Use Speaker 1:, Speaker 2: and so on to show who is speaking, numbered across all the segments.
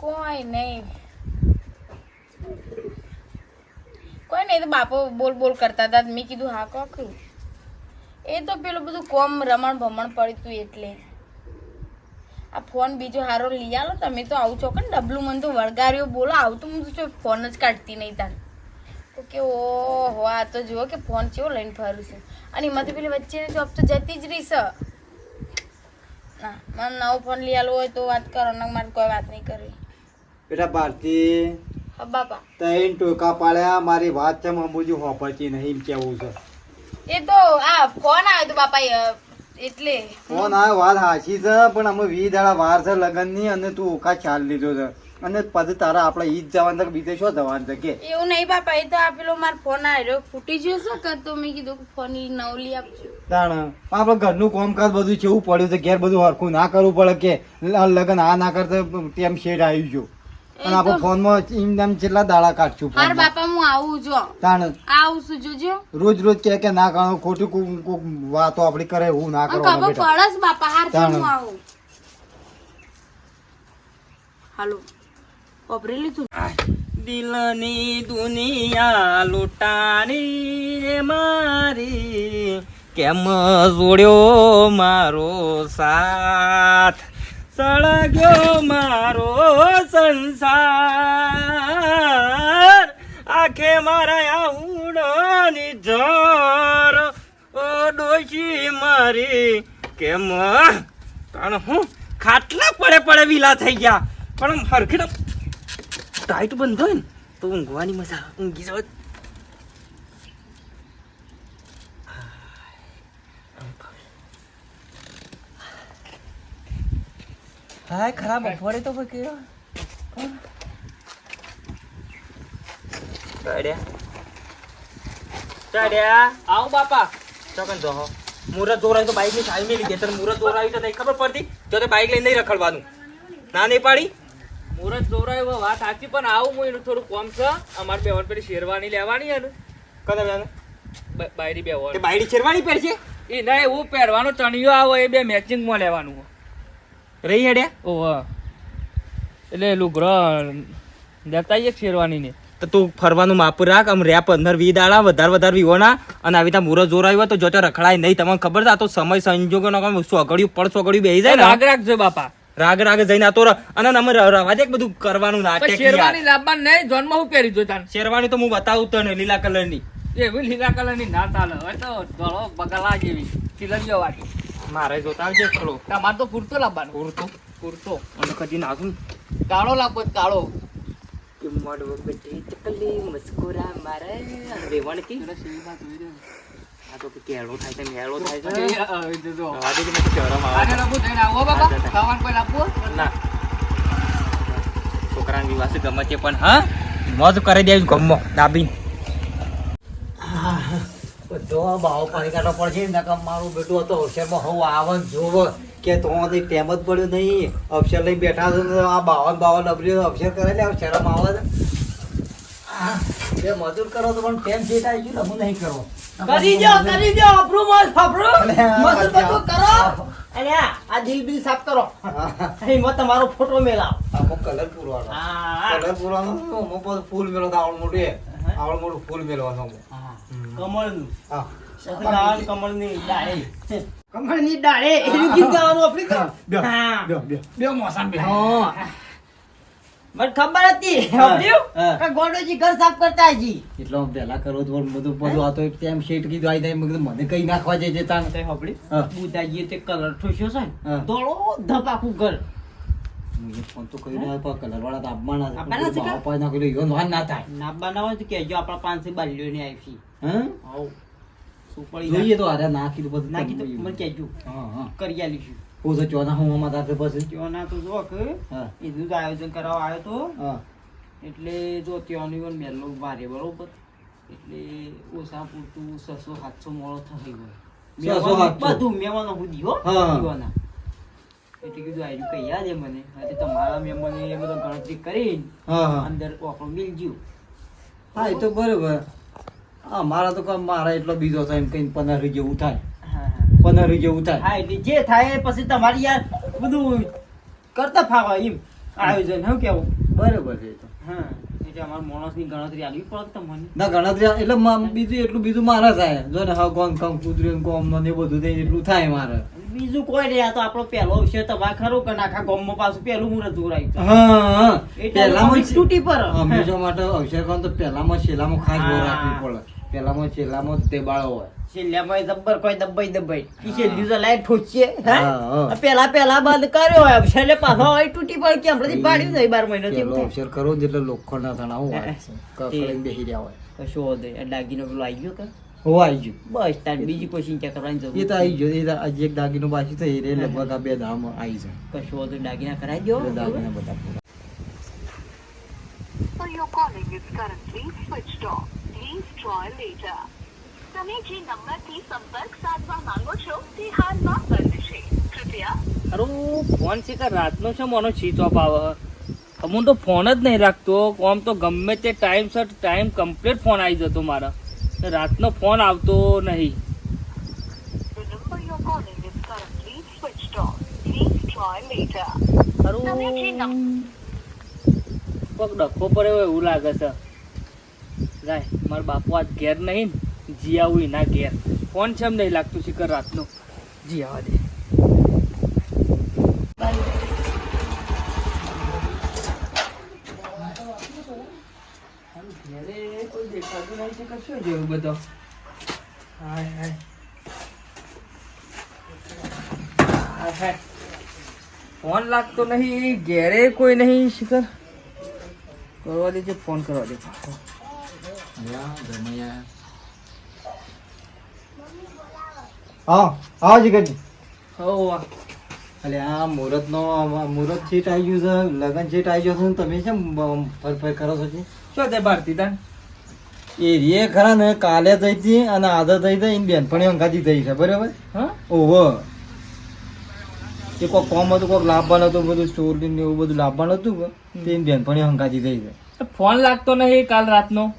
Speaker 1: કોઈ નહીં. કોઈ નહીં તો બાપો બોલ બોલ કરતા હતા. મેં કીધું, હા કોકરું એ તો પેલું બધું કોમ રમણ ભમણ પડ્યું તું એટલે. આ ફોન બીજો હારો લઈ આવો તમે તો આવું છો કે ડબલું મને તો વળગાર્યો. બોલો, આવતું હું તો ફોન જ કાઢતી નહીં તાર. તો કે, ઓહો, આ તો જુઓ કે ફોન કેવો લઈને ફરું છું. અને એમાંથી પેલી વચ્ચેની જોબ તો જતી જ રહીશ. ના, મને નવો ફોન લઈ આલો હોય તો વાત કરો ને મારે કોઈ વાત નહીં કરવી.
Speaker 2: બેટા ભારતી
Speaker 1: બાપા.
Speaker 2: તૈન ટોકા પાડ્યા મારી વાત છે મમ્મુજી હોપરતી નહીં એમ કેવું છે.
Speaker 1: એ તો આ ફોન આવ્યો તો બાપા એટલે.
Speaker 2: ફોન આવ્યો વાત હાચી છે પણ અમે વી દાડા વાર છે લગનની અને તું ઓકા ચાલ લીધો છે. અને પછી તારા આપણે ઈ જ જવાનું તક બીજે શું જવાનું છે કે?
Speaker 1: એવું નહીં બાપા એ તો આ પેલો મારો ફોન આવ્યો ફૂટી ગયો છે કે તો મેં કીધું કે ફોન નવ લઈ આપજો.
Speaker 2: તાણ આપણે ઘરનું કામકાજ બધું કેવું પડ્યું છે? ઘેર બધું હરખું ના કરવું પડે કે? લગન આ ના કરતા ટેમ શેડ આવી ગયો. અને આપણે ફોનમાં એમ તેમ કેટલા દાડા કાઢશું
Speaker 1: હાર બાપા હું આવું જો.
Speaker 2: તાણ.
Speaker 1: આવું છું જોજો?
Speaker 2: રોજ રોજ કે કે ના કાણો ખોટી કોક કોક વાતો આપડી કરે હું ના
Speaker 1: કરો
Speaker 2: બેટા
Speaker 1: પડસ બાપા હાર હું આવું. હાલો. વાપરી લીધું?
Speaker 3: દિલની દુનિયા લૂંટાણી મારી કેમ જોડ્યો મારો સાથ? સળગ્યો મારો સંસાર. આખે મારા આવડોની જર ઓ ડોશી મારી, કેમ કારણ હું? ખાટલા પડે પડે વિલા થઈ ગયા. પણ હરખી ટાઈટ બંધ હોય ને, તો ઊંઘવાની મજા ઊંઘી જાવ હાય ખરાબ બપોરે તો ફક્યો ચડ્યા. ચડ્યા. આવ બાપા. ચોકન જો મુરત જોરાય તો બાઈકની ચાવી મેલી દે તને મુરત જોરાવી તો નહીં ખબર પડતી? જો તે બાઈક લઈને નહીં રખડવાનું. ના નહીં પાડી?
Speaker 4: મુરત દોરાયો વાત સાચી પણ આવું હું એનું થોડું કોમ છે. અમારે બે પેલી શેરવાની લેવાની હે ને
Speaker 3: કદા બેન?
Speaker 4: બ- બાયરી બે
Speaker 3: તે બાઈડી શેરવાની પહેરશે?
Speaker 4: એ ના એવું પહેરવાનો ચણિયો આવે એ બે મેચિંગમાં લેવાનું લેવાનું
Speaker 3: રહી હેડ્યા
Speaker 4: ઓહ એટલે લુગરો દેતા આવીએ શેરવાની ને
Speaker 3: તો તું ફરવાનું માપ રાખ આમ રેપ અંદર વી દાડા વધારે વધારે વીવોના અને આવી ત્યાં મુરત જોર આવ્યો તો જો રખડાય નહીં. તમને ખબર છે આ તો સમય સંજોગો નો સોગડ્યું પડ સોગડ્યું બેસી જાય
Speaker 4: રાગ રાખજો બાપા.
Speaker 3: રાગ રાગ જઈને આતો અને અમે ર- રવા દે બધું કરવાનું
Speaker 4: ના
Speaker 3: નાટક
Speaker 4: શેરવાની
Speaker 3: યાર.
Speaker 4: નહીં જોનમાં હું પહેરી જો તાન
Speaker 3: શેરવાની તો હું બતાવું તને લીલા કલરની
Speaker 4: એવી લીલા કલરની ના ચાલે. હવે તો ધોળો બગલા જેવી ચીલરીઓ વાટી
Speaker 3: મારે જોતા આવજે ચલો
Speaker 4: તમારે તો પૂરતો લાવવાનો.
Speaker 3: પૂરતો
Speaker 4: પૂરતો
Speaker 3: અને કદી નાખું
Speaker 4: કાળો લાવવો કાળો?
Speaker 3: કે મોડવો બેટી મસ્કુરા મારે. અને વેવણ કી? આ તો કેળો થાય છે મેળો થાય છે. મને શરમ આવે
Speaker 4: આને. થઈને આવો બાબા. ખાવાનું કોઈ
Speaker 3: ના. છોકરાને વિવાસે ગમે છે પણ હા? મોજ કરી દેવું ગમો દાબી
Speaker 2: બધો બાવો પાણી કાઢવો પડશે ને નકર મારું બેટું હતો હોશિયારમાં હું આવન જોવ કે તો હજી ટેમ જ પડ્યો નહીં. અક્ષર લઈને બેઠા છો આ બાવન બાવન ડબલ્યુ અક્ષર કરે ને શરમ આવે છે. મજૂર કરો તો પણ ટેમ જે થાય છે હું નહીં કરો.
Speaker 5: કરી દો કરી દો બધું
Speaker 2: આ,
Speaker 5: અને આ આ દિલ બિલ સાફ કરો. એમાં તમારો ફોટો મેલાવ.
Speaker 2: આખો કલર પૂરવાનો. કલર પૂરવાનો ફૂલ મેળો આવડું મોટું આવડું મોટું ફૂલ મેળવાનું
Speaker 5: કમળનું.
Speaker 2: હા.
Speaker 5: કમળની ડાળે. કમળની ડાળે? એનું ગીત ગાવાનું આપણે હા.
Speaker 2: બે બે
Speaker 4: બે મોસમ બે
Speaker 5: હા. મને ખબર હતી. કે ગોડોજી ઘર સાફ કરતા હજી.
Speaker 2: એટલો પેલા કરો તો બધું બધું આ તેમ શેઠ કીધું આઈ જાય મને કઈ નાખવા.
Speaker 5: બુધાજીએ તે કલર ઠોસ્યો છે. ને ધોળો ધપાકું ઘર.
Speaker 2: ફોન તો કર્યો ના પણ કલર વાળા તો આપવાના
Speaker 5: આપવાના છે કે?
Speaker 2: ભાવ પાડી નાખ્યો વાન ના થાય.
Speaker 5: ના બનાવો તો કહેજો આપણા પાંચસો બાલીઓ ની આવી
Speaker 2: હા?
Speaker 5: આવ. શું
Speaker 2: જોઈએ તો અરે ના કીધું બધું
Speaker 5: નાખી તો મને કહેજો.
Speaker 2: હા હા.
Speaker 5: કરી આલીશું.
Speaker 2: હું ચોના હું આમાં તારે પછી?
Speaker 5: ત્યાંના તો જો કે એનું જ આયોજન કરાવવા આવ્યો તો.
Speaker 2: હા.
Speaker 5: એટલે જો ત્યાંની પણ મેલો વારે બરોબર? એટલે ઓછા પૂરતું છસો સાતસો મોળો થઈ ગયો.
Speaker 2: 600, 700.
Speaker 5: બધું મેવાનો હો. દીવાના. એટલે કીધું આયુ કઈ યાદ એ મને. આજે તમારા મેમ્બરને એ બધો ગણતરી
Speaker 2: હા
Speaker 5: અંદર ઓફર મિલજ્યું
Speaker 2: હા એ તો બરોબર. હા મારા તો કામ મારા એટલો બીજો થાય એમ કઈ પંદર જેવું થાય પંદર જેવું થાય
Speaker 5: હા એટલે જે થાય પછી તમારી યાર બધું કરતા ફાવા એમ. આયોજન હું કેવું?
Speaker 2: બરાબર છે તો.
Speaker 5: હા એટલે અમારા માણસની ગણતરી આવી પડે તમને?
Speaker 2: ના ગણતરી એટલે બીજું એટલું બીજું મારા થાય. જો ને હા કોણ કોમ કૂતર્યું કોમ ને બધું થાય એટલું થાય મારે.
Speaker 5: બીજું કોઈ નહીં આ તો આપણો પહેલો વિષય તમારે ખરો કે આખા ગામમાં પાછું પહેલું મુહૂર્ત ઉરાય
Speaker 2: હા પહેલામાં
Speaker 5: તૂટી પર.
Speaker 2: હંમેશા માટે અક્ષર કરો તો પહેલામાં છેલ્લામાં ખાસ
Speaker 5: હા.
Speaker 2: રાખવી પડે. પહેલામાં છેલ્લામાં તે બાળો હોય.
Speaker 5: છેલ્લામાં દબ્બર કોઈ દબાઈ દબાઈ ઈ છેલ્લી તો લાઈટ ઠોચીએ હા. પેલા પેલા બંધ કર્યો હોય છેલ્લે પાછો હોય તૂટી પડે કે હમણાંથી પાડ્યું નહીં બાર મહિનો
Speaker 2: થી અક્ષર કરો ને એટલે લોખંડ ના થણા હું કકડીને બેસી રહ્યા હોય.
Speaker 5: કશો હોય દાગીનો પેલો આવી ગયો કે?
Speaker 2: હો આવી ગયું.
Speaker 5: બસ તાર બીજી કોઈ ચિંતા કરવાની જરૂર
Speaker 2: એ તો આવી ગયો એ તો આજે એક દાગીનો બાકી તો એ રે લગભગ આ બે ધામ આવી જાય
Speaker 5: કશો તો દાગીના કરાવી દો
Speaker 2: દાગીના બધા પૂરા.
Speaker 6: Your calling is currently switched off. Please try later. તમે જે નંબરથી સંપર્ક સાધવા માંગો છો તે હાલમાં બંધ છે. કૃપયા.
Speaker 4: અરું ફોન છે કે રાતનો છે મને ઓફ આવે. હું તો ફોન જ નહીં રાખતો. આમ તો ગમે તે time sir time complete phone આવી જતો મારા. રાતનો ફોન આવતો નહીં.
Speaker 6: જે
Speaker 4: કોક ડખો પડ્યો હોય એવું લાગે છે. જાય મારા બાપુ આજ ઘેર નહીં ને. જી આવું એના ઘેર. ફોન છે એમ નહીં લાગતું શિખર રાતનો. દે બધો હાય હાય હાય હાય ફોન લાગતો નહીં ઘેરે કોઈ નહીં શિખર. કરવા દેજે ફોન કરવા દે.
Speaker 2: જમૈયા. હા હા જીગરજી
Speaker 4: હો.
Speaker 2: અલે આ મુહૂર્તનો મુહૂર્ત છેટ આવી ગયું છે લગ્ન છેટ આવી ગયો છે તમે કેમ ફરફર કરો છો
Speaker 4: શું તે ભારતી તાન
Speaker 2: એ રે ખરા ને કાલે થઈ હતી અને આજે થઈ હતી એની બેનપણી અંગાથી થઈ છે બરાબર?
Speaker 4: હા?
Speaker 2: ઓહો. એ કોક કોમ હતું કોઈક લાભવાનું હતું બધું ચોરી ને એવું બધું લાભવાનું હતું તે એની બેનપણી અંગાથી થઈ છે.
Speaker 4: ફોન લાગતો નહીં કાલ રાતનો?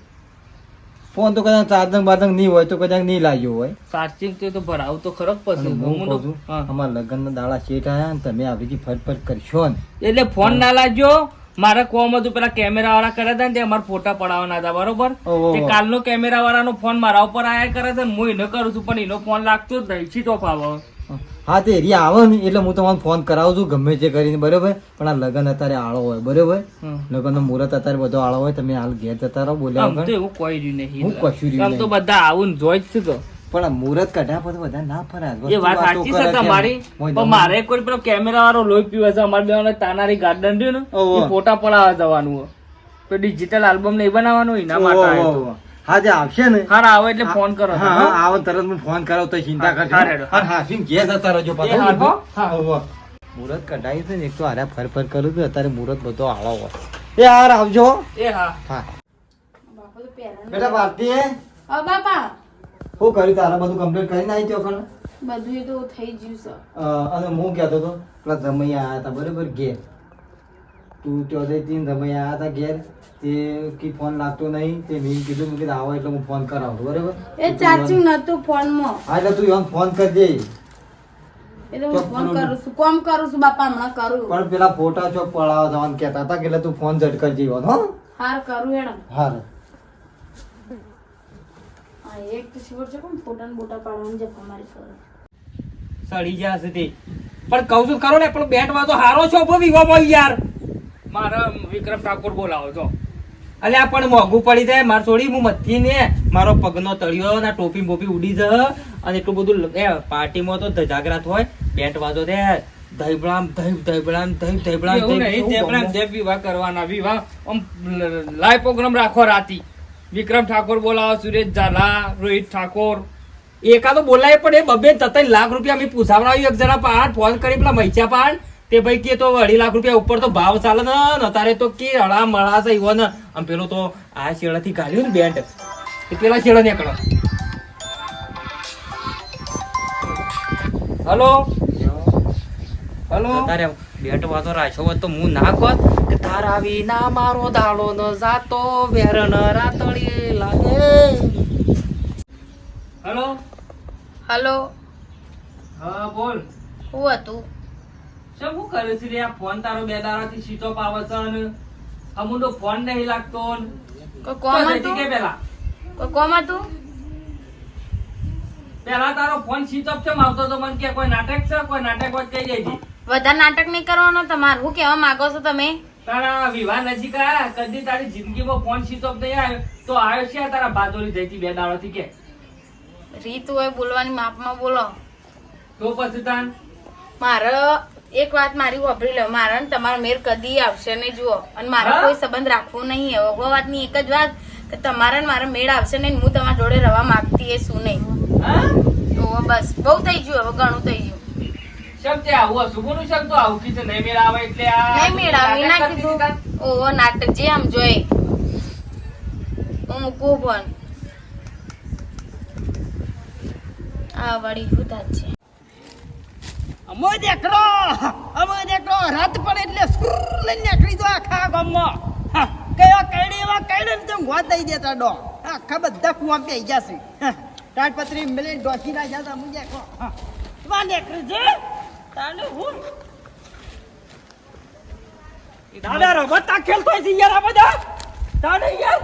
Speaker 2: ફોન તો કદાચ ચાર્જંગ બાદંગ નહીં હોય તો કદાચ નહીં લાગ્યો હોય.
Speaker 4: ચાર્જિંગ તો ભરાવ તો ખરો પછી.
Speaker 2: અમારા લગ્નના દાડા શેઠ આવ્યા ને તમે આવી ફટફટ કરશો ને.
Speaker 4: એટલે ફોન ના લાગ્યો? મારે કોમ હતું પેલા કેમેરા વાળા કર્યા હતા ને તે અમારે ફોટા પડાવવાના હતા બરોબર?
Speaker 2: કાલ
Speaker 4: તે કાલનો કેમેરા વાળાનો ફોન મારા ઉપર આયા કરે છે હું એને કરું છું પણ એનો ફોન લાગતો જ નહીં. છી તો પાવો
Speaker 2: હા તે એરિયા આવે ને એટલે હું તમારો ફોન કરાવું છું ગમે તે કરીને બરોબર? પણ આ લગ્ન અત્યારે આળો હોય બરોબર? લગ્નનો મુહૂર્ત અત્યારે બધો આળો હોય તમે હાલ ઘેર જતા રહો બોલ્યા
Speaker 4: એવું કોઈ રહ્યું નહીં
Speaker 2: હું કશું રહ્યું
Speaker 4: તો બધા આવું જોઈ જ છે તો?
Speaker 2: પણ મુરત મુહૂર્ત કાઢ્યા પછી બધા ના ફરા
Speaker 4: એ વાત સાચી છે તમારી. પણ મારે કોઈ પેલો કેમેરા વાળો લોહી પીવે છે અમારે બેવાને તાનારી ગાર્ડન રહ્યું ને એ ફોટા પડાવવા જવાનું તો ડિજિટલ આલ્બમ નહીં બનાવવાનું એના માટે આવ્યો
Speaker 2: હા જે આવશે ને?
Speaker 4: હા આવે એટલે ફોન કરો
Speaker 2: હા હા. આવો તરત હું ફોન કરાવ તો ચિંતા કરજો
Speaker 4: હા.
Speaker 2: હા સિંહ ઘેર જતા રહેજો પાછા.
Speaker 4: હા.
Speaker 2: મુહૂર્ત કઢાઈ છે ને એક તો હારે ફર ફર કરું છું અત્યારે મુહૂર્ત બધો આળો એ હાર આવજો.
Speaker 4: એ હા.
Speaker 2: હા.
Speaker 1: બાપુ તો પહેરણ
Speaker 2: બેટા ભારતી
Speaker 1: હા? બાપા.
Speaker 2: શું કર્યું તારા બધું કમ્પ્લીટ કરી નાખી ગયો કણ
Speaker 1: બધું એ તો થઈ ગયું
Speaker 2: સર અને હું કહેતો તો પેલા જમૈયા આવ્યા હતા બરોબર? ઘેર. તું ત્યાં જઈ તીન જમૈયા આવ્યા હતા ઘેર. તે કી ફોન લાગતો નહીં. તે મેં કીધું કીધું આવો એટલે હું ફોન કરાવું બરોબર?
Speaker 1: એ ચાર્જિંગ નતું ફોનમાં.
Speaker 2: હા એટલે તું એમ ફોન કરજે
Speaker 1: હું ફોન કરું છું. કોમ કરું છું બાપા હમણાં કરું.
Speaker 2: પણ પેલા ફોટા ચોક પડાવવા જવાનું કહેતા હતા કે એટલે તું ફોન ઝટકર કરજે હો.
Speaker 1: હાર કરું
Speaker 2: હાર.
Speaker 1: હા એક તો ખબર છે કોણ ફોટા બોટા પાડવાની જે અમારી કરો
Speaker 4: સડી જશે તે પણ કહું છું કરો ને પણ બેટમાં તો હારો છો વિવો બોલ યાર. મારા વિક્રમ ઠાકોર બોલાવો છો. અલ્યા પણ મોંઘું પડી જાય. માર છોડી હું મથી ને મારો પગનો તળિયો ના ટોપી બોપી ઉડી જ અને એટલું બધું એ પાર્ટીમાં તો જાગરાત હોય. બેટ વાજો દે. દહીબડામ દહીં દહીબડામ દહીં દહીબડામ
Speaker 5: એવું
Speaker 4: દહીં
Speaker 5: નહીં,
Speaker 4: વિવાહ કરવાના વિવાહ. આમ લાઈવ પ્રોગ્રામ રાખો રાતી. વિક્રમ ઠાકોર બોલાવો સુરેશ ઝાલા રોહિત ઠાકોર. એકાદો બોલાય પણ એ બબે તતઈ લાખ રૂપિયા અમે પૂછાવડાવ્યું. એક જણા પાડ ફોન કરી પેલા મૈચા પાડ. તે ભાઈ કે તો અઢી લાખ રૂપિયા ઉપર તો ભાવ ચાલે ને ને તારે તો કે અડા મળા છે ને આમ પેલો તો આ શેડાથી ગાલ્યું ને બેન્ટ એ પેલા શેડા નીકળો હલો? હલો? તારે બેટ વાતો રાખ્યો તો હું ના કોત? તારા વિના મારો દાડો ન જાતો વેરણ રાતળી લાગે. હલો?
Speaker 1: હલો?
Speaker 4: હા બોલ.
Speaker 1: શું હતું?
Speaker 4: શું હું કરે છે રે? આ ફોન તારો બે દાડાથી ઓફ આવે છે અને અમુનો ફોન નહીં લાગતો ને.
Speaker 1: કોઈ કોમ
Speaker 4: હતું? કે પેલા?
Speaker 1: કોઈ કોમ હતું?
Speaker 4: પેલા તારો ફોન સ્વિચ ઓફ કેમ આવતો તો મને કે કોઈ નાટક છે? કોઈ નાટક હોય કહી દેજે
Speaker 1: વધારે નાટક નહીં કરવાનો તમારે? શું કેવા માંગો છો તમે?
Speaker 4: તારા વિવાહ નજીક આયા કદી તારી જિંદગીમાં ફોન સ્વિચ ઓફ નહીં આવ્યો? તો આવ્યો છે તારા બાજોરી જઈતી બે દાડાથી કે?
Speaker 1: રીત હોય બોલવાની માપમાં બોલો.
Speaker 4: તો પછી તાન?
Speaker 1: મારે એક વાત મારી વાપરી લો મારે ને તમારો મેર કદી આવશે નહીં જુઓ. અને મારે કોઈ સંબંધ રાખવો નહીં હવે વાતની એક જ વાત કે તમારા ને મારા મેળ આવશે નહીં હું તમારા જોડે રહેવા માંગતી એ શું નહીં. તો બસ. બહુ થઈ ગયું હવે ઘણું થઈ ગયું.
Speaker 4: આવું આવું કીધું. નહીં એટલે આ
Speaker 1: નહીં મેળ ના? કીધું ઓહો નાટક જે આમ જોઈ. હું મૂકું આ વળી શું છે.
Speaker 5: અમો દેખડો અમો દેખડો રાત પડે એટલે સુર લઈને નીકળી દો આખા ગામમાં. હા, કયો કઈડી એવા કઈડે ને તેમ ગોત દઈ દેતા ડો. આખા ખબર કુવા પે જશે. તાડપત્રી મેલે ડોસી ના જતા હું દેખો વા નીકળી છે તાને હું?
Speaker 3: દાદા રમત ખેલતો છે યાર આ બધા તાને યાર?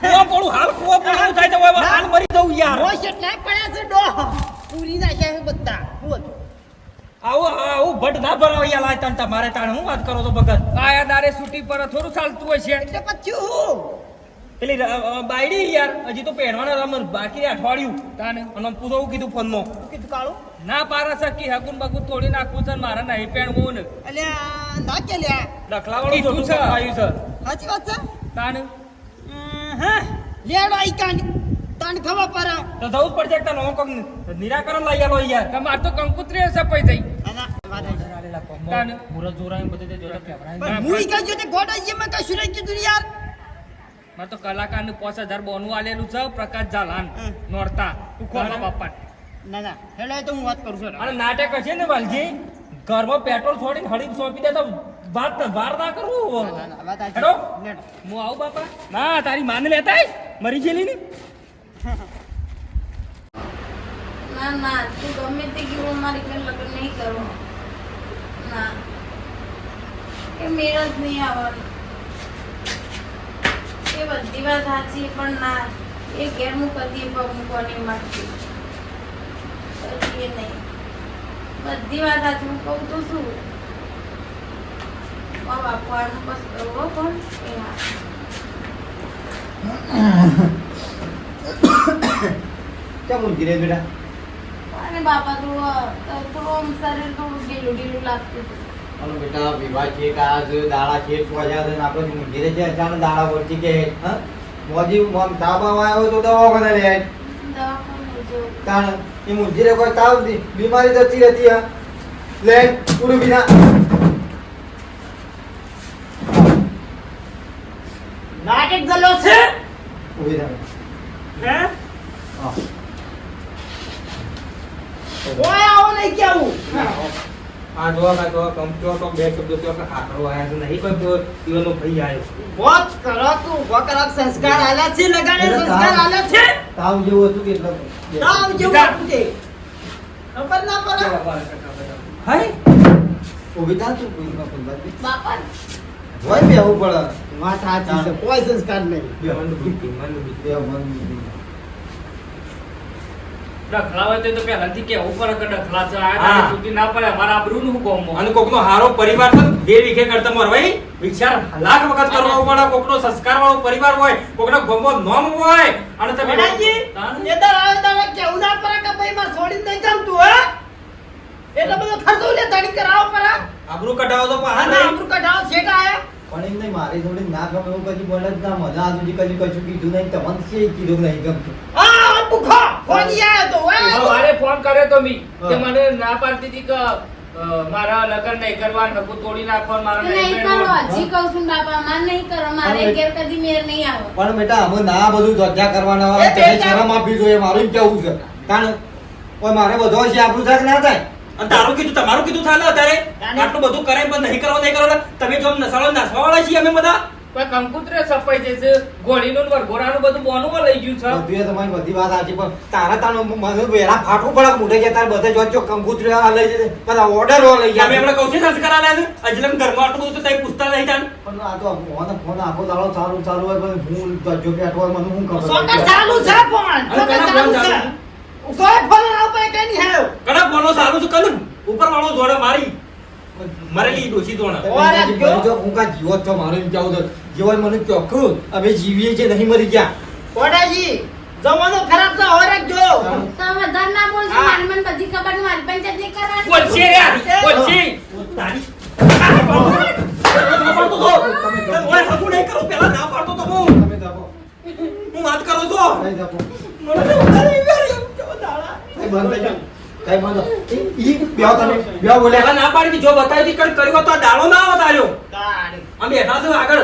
Speaker 3: કુવા પડું હાલ કુવા પડું થાય તો હાલ મરી જવું યાર.
Speaker 5: રોશ એટલે પડ્યા છે ડો પૂરી નાખ્યા છે બધા. બોલ
Speaker 3: આવું આવું ભટ ના ભરાવ યાર આ તન તમારે તાણ હું વાત કરો તો ભગત?
Speaker 4: આયા દારે છૂટી પર થોડું ચાલતું હોય છે.
Speaker 5: એટલે પછી હું?
Speaker 3: પેલી બાયડી યાર હજી તો પહેરવાના રમત બાકી અઠવાડિયું.
Speaker 4: તાને?
Speaker 3: અને પૂછો કીધું ફોનમાં
Speaker 5: કીધું કાળું?
Speaker 4: ના પારા સકી હગુન બગુન તોડી નાખું છે મારા મારે પેણ હું ને.
Speaker 5: એટલે ના કે લ્યા
Speaker 3: ડખલા વાળું જોતું
Speaker 4: છે.
Speaker 3: આવ્યું છે.
Speaker 5: સાચી વાત છે?
Speaker 4: તાન
Speaker 5: હા. લેડો આઈ કાન તાન ખબર પારા
Speaker 3: તો જવું પડશે એકતા નવો કોક નિરાકરણ લઈ આલો યાર
Speaker 4: તમાર તો કંકુત્રી સપાઈ જઈ તાને
Speaker 3: મુરત જોરાય બધે તે જોતા કેવરાય
Speaker 5: મુઈ કા જોતે ગોડા જે માં કશું રહી કીધું યાર.
Speaker 4: મારે તો કલાકારનું પાંચ હજાર બોનું આલેલું છે પ્રકાશ જાલાન નોરતા. તું ખોલો બાપા
Speaker 5: ના ના હેડો તો હું વાત કરું છું
Speaker 3: અને નાટક હશે ને વાલજી? ઘરમાં પેટ્રોલ છોડીને હળી સોંપી દે તો વાત વાર ના કરવું
Speaker 5: ના ના વાત આજી
Speaker 3: હેડો.
Speaker 4: હું આવું બાપા?
Speaker 3: ના તારી માને લેતા મરી ગયેલી ને.
Speaker 1: ના ના તું ગમે તે કીધું મારી ઘરે લગ્ન નહીં કરો. ના. એ મેળ જ નહીં આવવાનું. એ બધી વાત સાચી પણ ના એ ઘેર હું કદી પગ મૂકવાની માંગતી નહીં. બધી વાત સાચી હું કહું તો શું? આનું બસ કરવો પણ એ
Speaker 2: કેમ ઊંઘી રહે બેટા?
Speaker 1: અને બાપા તો થોડું શરીર થોડું ઢીલું ઢીલું લાગતું હતું.
Speaker 2: હાલો બેટા વિવાહ છે કે આ જો દાડા છે પોજા છે આપણે ઊંઘી રહે છે? અચાનક દાડા વળતી કે હા? મોજી મોમ તાવ આવ્યો તો દવાખાને લે.
Speaker 1: દવાખાને
Speaker 2: એ રહે કોઈ તાવ બીમારી જતી રહેતી હા. લે પૂરું બીના
Speaker 5: નાટક ગલો છે?
Speaker 2: ઊભી રહે
Speaker 3: હે
Speaker 2: હા
Speaker 5: ઓય આવો નહીં કેવું
Speaker 3: આ જો આ જો કંપનીઓ બે શબ્દો તો આપણે આકડો આયા છે નહીં કોઈ તો ભાઈ આવ્યો
Speaker 5: વાત કરો તું વકરક સંસ્કાર આલ્યા છે લગાડે સંસ્કાર
Speaker 2: તાવ-
Speaker 5: છે.
Speaker 2: તાવ જેવું હતું કે
Speaker 5: તાવ જેવું હતું તે ખબર ના પડે.
Speaker 3: હાય
Speaker 2: તું કોઈ ના કોઈ બાદ
Speaker 1: બાપા
Speaker 2: હોય બેહવું પડે.
Speaker 5: વાત સાચી છે કોઈ સંસ્કાર નહીં.
Speaker 3: મન બુદ્ધિ મન બુદ્ધિ
Speaker 2: બે મન
Speaker 4: તો તો પહેલાથી કેવું પડે કે ડખલા છે આ
Speaker 3: હા.
Speaker 4: ના પડે અમારા આબરૂનું હું કહું
Speaker 3: અને કોકનો હારો પરિવાર છે બે વીઘે કરતા મરવાઈ વિચાર લાખ વખત કરવો પડે કોકનો સંસ્કાર વાળો પરિવાર હોય કોકનો ગમો નોમ હોય અને તમે
Speaker 5: વડાજી
Speaker 4: તાન.
Speaker 5: આવે તારે કેવું ના પડે કે ભાઈ માં છોડીને નહીં જમતું હે? એટલે બધો ખર્ચો લે તાડી કરાવો પડે
Speaker 3: આબરૂ કઢાવો તો પા
Speaker 5: અને
Speaker 3: નહીં.
Speaker 5: આપણું કઢાવ આયા?
Speaker 2: પણ એમ નહીં મારી થોડી ના ગમે એવું કદી બોલે જ ના મજા આ સુધી કદી કશું કીધું નહીં તમને કીધું નહીં ગમતું.
Speaker 5: આ ભૂખો! ફોની યાર તો
Speaker 4: મારે ફોન કર્યો તો મી.
Speaker 2: કે
Speaker 4: મને ના પાડતી હતી કે મારા લગન નહીં કરવા નકુ તોડી નાખવા મારા
Speaker 1: નહીં કરો જી કહું છું બાપા મારે નહીં કરો મારે ઘેર કદી મેર નહીં આવો.
Speaker 2: પણ બેટા અમે ના બધું ધ્વજા કરવાના હોય
Speaker 5: બેટા-
Speaker 2: શરમ આપવી જોઈએ મારું એમ કેવું છે? કારણ ઓય મારે બધો છે આપણું થાક ના થાય.
Speaker 3: અને તારું કીધું તમારું કીધું થાય અત્યારે? આટલું બધું કરે પણ નહીં કરો નહીં કરો તમે જો નસાળો નાસવા વાળા છીએ અમે બધા?
Speaker 4: કોઈ કંકુતરે સપાઈ જશે ગોળીનું બધું બોનું લઈ ગયું છે.
Speaker 2: બધું તમારી બધી વાત સાચી પણ તારા તારો મને વેલા ફાટવું પડે મોઢે ગયા તારે બધે લઈ જશે બધા ઓર્ડર લઈ ગયા.
Speaker 3: એમણે કહું છું સંસ્કાર આલ્યા છે? અજલમ ઘરમાં આટલું બધું તઈ પૂછતા નહીં તાન.
Speaker 2: પણ આ તો ફોન ફોન આખો દાડો ચાલુ ચાલુ હોય પણ હું કે મને શું ખબર
Speaker 5: સોકર ચાલુ છે ફોન સોકર ચાલુ છે.
Speaker 4: ચાલુ.
Speaker 5: ફોન આવ પે કઈ નહીં
Speaker 3: કડા બોલો સારું છે કન? ઉપર વાળો જોડે મારી. મરેલી જોડે
Speaker 5: ઓરે
Speaker 2: જો હું કા જીવો છો મારું એમ કેવું છે જીવન મને ચોખ્ખું અમે જીવીએ છે નહીં મરી ગયા.
Speaker 5: ઓડાજી જમાનો ખરાબ તો ઓરે જો.
Speaker 1: તમે વધારે ના. મારી મન બધી ખબર છે, મારી પંચાયત
Speaker 3: ના પાડતો તો. તે મોય હગું નહીં કરું, પેલા ના પાડતો તો હું.
Speaker 2: તમે દાબો
Speaker 3: હું વાત કરું છું. મને તો વધારે ઈ કેવો દાડા.
Speaker 2: બંધ થઈ જાઓ. કઈ બંધ ઈ- ઈ બેહો તમે
Speaker 3: પેલા
Speaker 2: બોલ્યા
Speaker 3: ના પાડી જો બતાવી દી કણ કર્યો તો આ ના આવત. આમ બેઠા છે આગળ.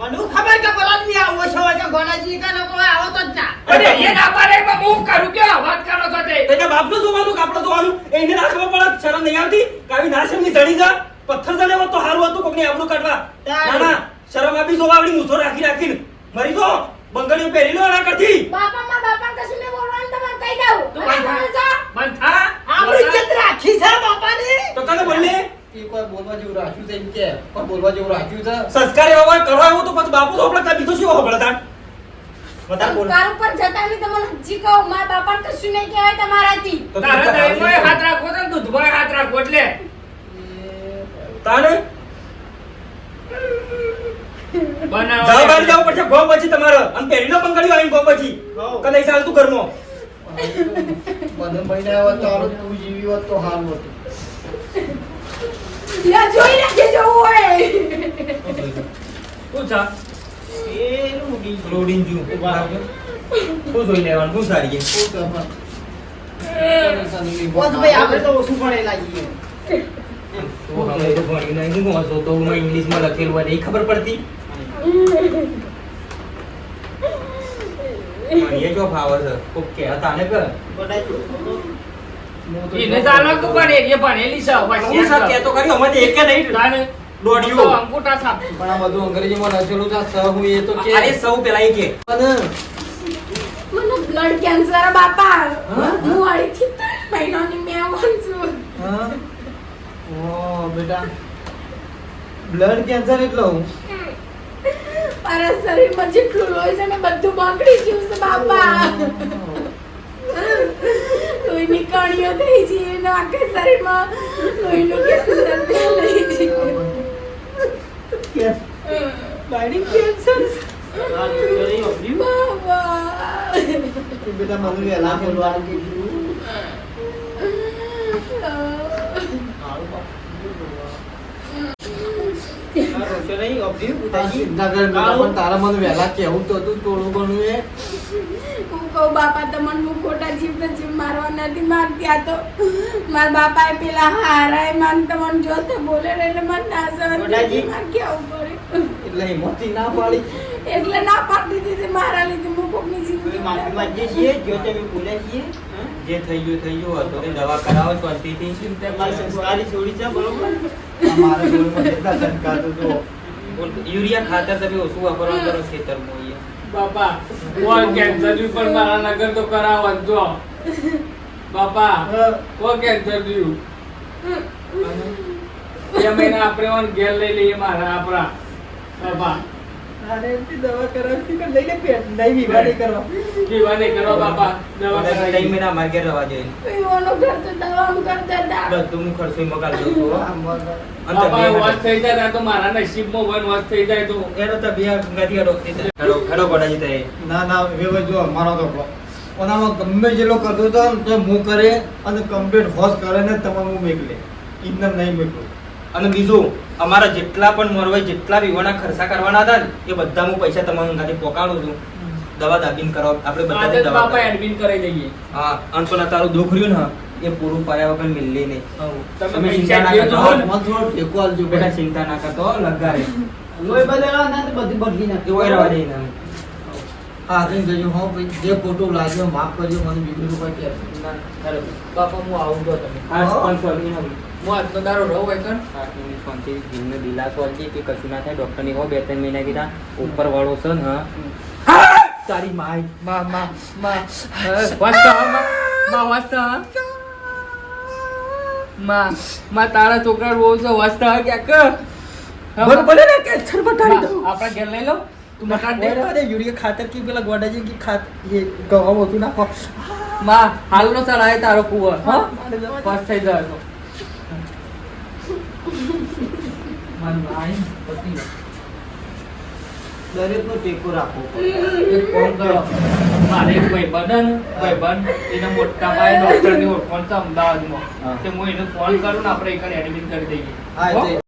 Speaker 5: મને ખબર કે પેલા ની આવો છો કે ગોડાજી કે લોકો આવો તો જ ના.
Speaker 4: અરે એ ના પાડે પણ હું કરું. કે વાત કરો તો તે?
Speaker 3: તેના બાપનું જોવાનું કાપડો જોવાનું? એને ના ખબર પડે શરમ નહીં આવતી? કાવી ના શરમની સડી જા પથ્થર જડે હોત તો સારું હતું કોકની આબરૂ કાઢવા. ના ના શરમ આપી જોવા આવડી મૂછો રાખી રાખીને. મરી જો બંગડીઓ પહેરી લો એના કરતી
Speaker 1: બાપા માં બાપા કશું ને તમને કહી દઉં
Speaker 4: તું
Speaker 1: મને
Speaker 4: બંધ.
Speaker 1: છો?
Speaker 4: બંધ
Speaker 5: આપણી ઇજ્જત રાખી છે બાપાની.
Speaker 3: તો કને બોલે
Speaker 2: એક વાર બોલવા જેવું રાખ્યું છે એમ કે. પણ બોલવા જેવું રાખ્યું છે?
Speaker 3: સંસ્કાર એવા વાર કરવા એવું તો પછી બાપુ તો આપણે બીજો શું હોબળે તાણ વધારે બોલ.
Speaker 1: સંસ્કાર ઉપર જતા નહીં તમને હજી કહું મા બાપા કશું નહીં કહેવાય તમારાથી.
Speaker 3: તો
Speaker 4: તારા દહીંમાંય હાથ રાખો તો ને દૂધમાંય હાથ રાખો એટલે.
Speaker 3: તાને
Speaker 4: બનાવ.
Speaker 3: જાવ બાર જવું પડશે ગો પછી તમારે. અને પહેરી લો બંગડીઓ આવીને ગો પછી. કને ચાલતું ઘરમાં.
Speaker 2: મને મહિના હોત તો હારું, તું જીવી હોત તો સારું હતું.
Speaker 1: યા જોઈ રાખે જવું હોય.
Speaker 4: શું છે?
Speaker 5: એનું ડી
Speaker 3: લોડીન જુ શું જોઈ લેવાનું? શું સારી છે
Speaker 5: આપણે તો ઓછું ભણેલા છીએ
Speaker 3: તો હવે તો ભણી નહીં હું વાંચો તો હું ઇંગ્લિશમાં લખેલું હોય નહીં ખબર પડતી? મને જો ફાવર છે કોક કે તાને કર
Speaker 5: ગોડાજી
Speaker 4: એને ચાલો પણ એ ભણેલી છે
Speaker 3: હું સર કહેતો ખરી અમારે એકે નહીં.
Speaker 4: તાને
Speaker 3: દોડ્યું
Speaker 4: તો અંગૂઠા
Speaker 2: પણ આ બધું અંગ્રેજીમાં લખેલું છે સહ હું એ તો કે.
Speaker 3: અરે સૌ પેલા એ કે.
Speaker 1: મને બ્લડ કેન્સર બાપા.
Speaker 2: હું?
Speaker 1: અઢીથી મહિનાની મેવન છું.
Speaker 2: ઓ બેટા. બ્લડ કેન્સર એટલે હું?
Speaker 1: મારા શરીરમાં જેટલું લોહી છે ને બધું બગડી ગયું છે બાપા. લોહીની કણીઓ થઈ છે એનો આખા શરીરમાં લોહીનું કેન્સર થઈ છે
Speaker 5: બાડી કેન્સર
Speaker 1: બાબા
Speaker 2: બેટા મને વહેલા બોલવાનું કીધું.
Speaker 5: છોકરી નહીં
Speaker 2: આ
Speaker 5: ઉતાજી
Speaker 2: કરે પણ તારા મને વહેલા કહેવું તો હતું થોડું ઘણું એ.
Speaker 1: હું કહું બાપા તમને હું ખોટા જીવ તો જીવ મારવા નથી માંગતી આ તો મારા બાપાએ પેલા હારાય માન તમને જો તો બોલે એટલે મને ના સર. મારે કેવું પડે
Speaker 2: એટલે હિંમતથી ના પાડી?
Speaker 1: એટલે ના પાડતી દીધી મારા લીધે હું કોકની જીવ
Speaker 5: માફી માંગીએ છીએ જો તમે બોલ્યા છીએ?
Speaker 3: જે થઈ ગયું થઈ ગયું હતું. તે દવા કરાવો શાંતિથી.
Speaker 5: મારી સંસ્કારી છોડી છે બરોબર?
Speaker 2: આ મારા ગોળમાં કેટલા ટંકા તો
Speaker 3: યુરિયા ખાતર તમે ઓછું વાપરવાનું કરો ખેતરમાં એ.
Speaker 4: બાપા કોઈ કેન્સર પણ મારા નગર તો કરાવો જ. બાપા કોઈ કેન્સર થયું બે મહિના આપણે ઓન ઘેર લઈ લઈએ મારા આપણા. બાપા.
Speaker 5: અરે એમથી દવા કરાવતી કે લઈને પેટ નહીં બીમારી કરવા.
Speaker 4: જીવા નહીં કરો બાપા. દવા
Speaker 3: બધા ત્રણ
Speaker 4: કરાવી
Speaker 3: મહિના ઘેર રહેવા જોઈએ
Speaker 1: પીવાનો ખર્ચો દવામાં કરતા હતા.
Speaker 3: બધું હું ખર્ચો એમાં દઉં છું હો.
Speaker 2: આ મગર.
Speaker 3: અને
Speaker 4: બાપા
Speaker 3: તમે
Speaker 4: થઈ જાય તો મારા નસીબમાં વન વસ થઈ જાય તો.
Speaker 3: એનો તો બે ગંગાથી અડો જાય. હેડો હેડો ગોડાજી તે
Speaker 2: ના ના હવે જો મારો તો ઓનામાં ગમે જેટલો કરતો હતો તો હું કરે અને કમ્પ્લીટ હોશ કરે ને તમારે હું મેકલે. ઇન્દમ નહીં મેકલું.
Speaker 3: અને બીજું અમારા જેટલા પણ મોરવાઈ જેટલા વિવાના ખર્ચા કરવાના હતા ને એ બધા હું પૈસા તમારા ખાતે પોકાડું છું દવા દાબીને કરો આપણે બધા દવા કરાવો.
Speaker 4: કરી દઈએ
Speaker 3: હા અને પણ તારું દુઃખ રહ્યું ને એ પૂરું પાયા વગર મિલલી નહીં
Speaker 4: તમે
Speaker 3: ચિંતા ના કરતો.
Speaker 4: ને,
Speaker 2: ટેકો આલજો
Speaker 3: બેટા ચિંતા ના કરતો લગારે
Speaker 5: લોહી બદલવા ના તો બધું બદલી નાખે
Speaker 3: ઓય રહેવા દે ના
Speaker 2: હા આવીને જજો હો ભાઈ જે ખોટું લાગ્યો માફ કરજો મને બીજું કોઈ કે
Speaker 3: ના, હેડો.
Speaker 4: બાપા હું આવું તો તમે
Speaker 3: હા પાંચસો આપીને આવું.
Speaker 4: હું આજનો દારો રહો હોય કર
Speaker 3: પાંચ મિનિટ શાંતિ દિલાસ વાળજે કે કશું ના થાય. ડૉક્ટરની હો બે ત્રણ મહિના કીધા ઉપર વાળો છે ને તારી માય.
Speaker 4: મા મા મા વાસ્તા મા. વાસ્તા મા મા તારા છોકરા બહુ છે વાસ્તા ક્યાંક.
Speaker 5: બોલ બોલે ને કે છરબત ડાળી દો
Speaker 4: આપણા ઘેર લઈ લો. તું મટાડ દે.
Speaker 5: અરે યુરિયા ખાતર કે પેલા ગોડાજી કે ખાત એ ગવા હતું નાખો.
Speaker 4: મા હાલનો સર આવે તારો કુવર હા. પાસ થઈ જાય મન આઈ પતી.
Speaker 2: દરેકનો ટેકો
Speaker 4: એક કામ કરો. મારે એક ભાઈબંધ હે ને, ભાઈબંધ એને મોટા ઓળખાણ છે અમદાવાદમાં. તે હું એને ફોન કરું ને આપણે એક એડમિટ કરી દઈએ.